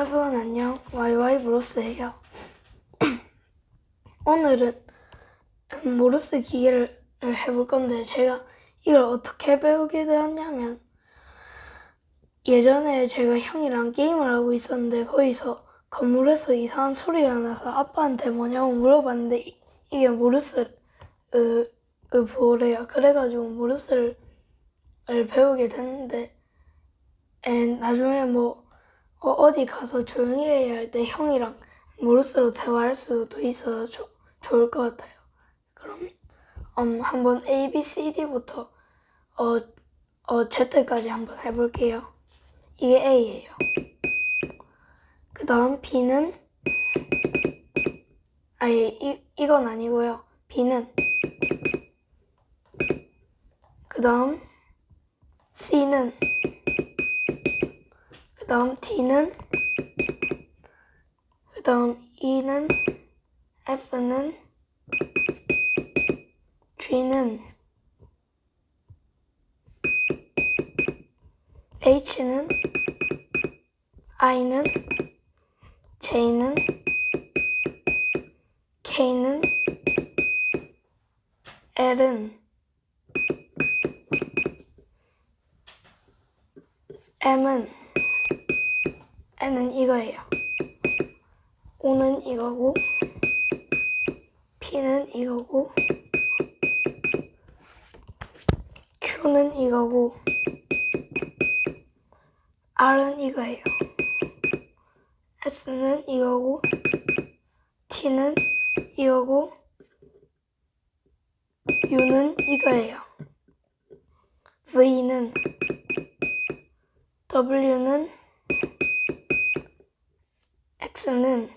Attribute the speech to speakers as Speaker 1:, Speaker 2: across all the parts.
Speaker 1: 여러분 안녕 YY 브로스예요. 오늘은 모르스 기계를 해볼 건데 제가 이걸 어떻게 배우게 되었냐면 예전에 제가 형이랑 게임을 하고 있었는데 거기서 건물에서 이상한 소리가 나서 아빠한테 뭐냐고 물어봤는데 이- 이게 모르스를 으, 보래요. 그래가지고 모르스를 을 배우게 됐는데 에, 나중에 뭐 어, 디 가서 조용히 해야 할 때 형이랑 모르스로 대화할 수도 있어서 조, 좋을 것 같아요. 그럼 음, 한번 A, B, C, D부터 어, 어, Z까지 한번 해볼게요. 이게 A예요. 그 다음 B는 아예 이, 이건 아니고요. B는 그 다음 C는 그 다음 D는 그 다음 E는 F는 G는 H는 I는 J는 K는 L은. M은 N은 이거예요. O는 이거고 P는 이거고 Q는 이거고 R은 이거예요. S는 이거고 T는 이거고 U는 이거예요. V는 W는 X는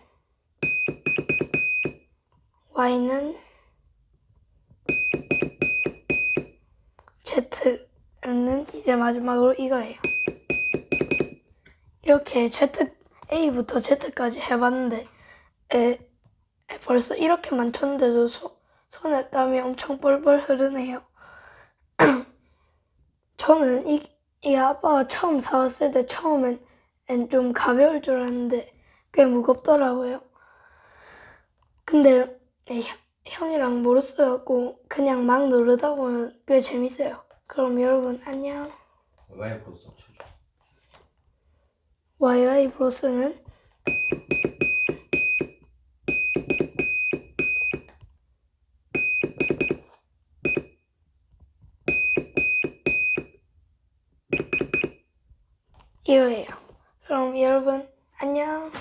Speaker 1: Y는 Z는 이제 마지막으로 이거예요. 이렇게 Z, A부터 Z까지 해봤는데 에, 에, 벌써 이렇게 만 쳤는데도 소, 손에 땀이 엄청 뻘뻘 흐르네요. 저는 이, 이 아빠가 처음 사왔을 때 처음엔 엔좀 가벼울 줄 알았는데 꽤 무겁더라고요. 근데 예, 형- 형이랑 모르스 갖고 그냥 막 누르다 보면 꽤 재밌어요. 그럼 여러분 안녕.
Speaker 2: 와이 브로스 쳐줘.
Speaker 1: YY 브로스는 이거예요. 그럼 여러분 안녕.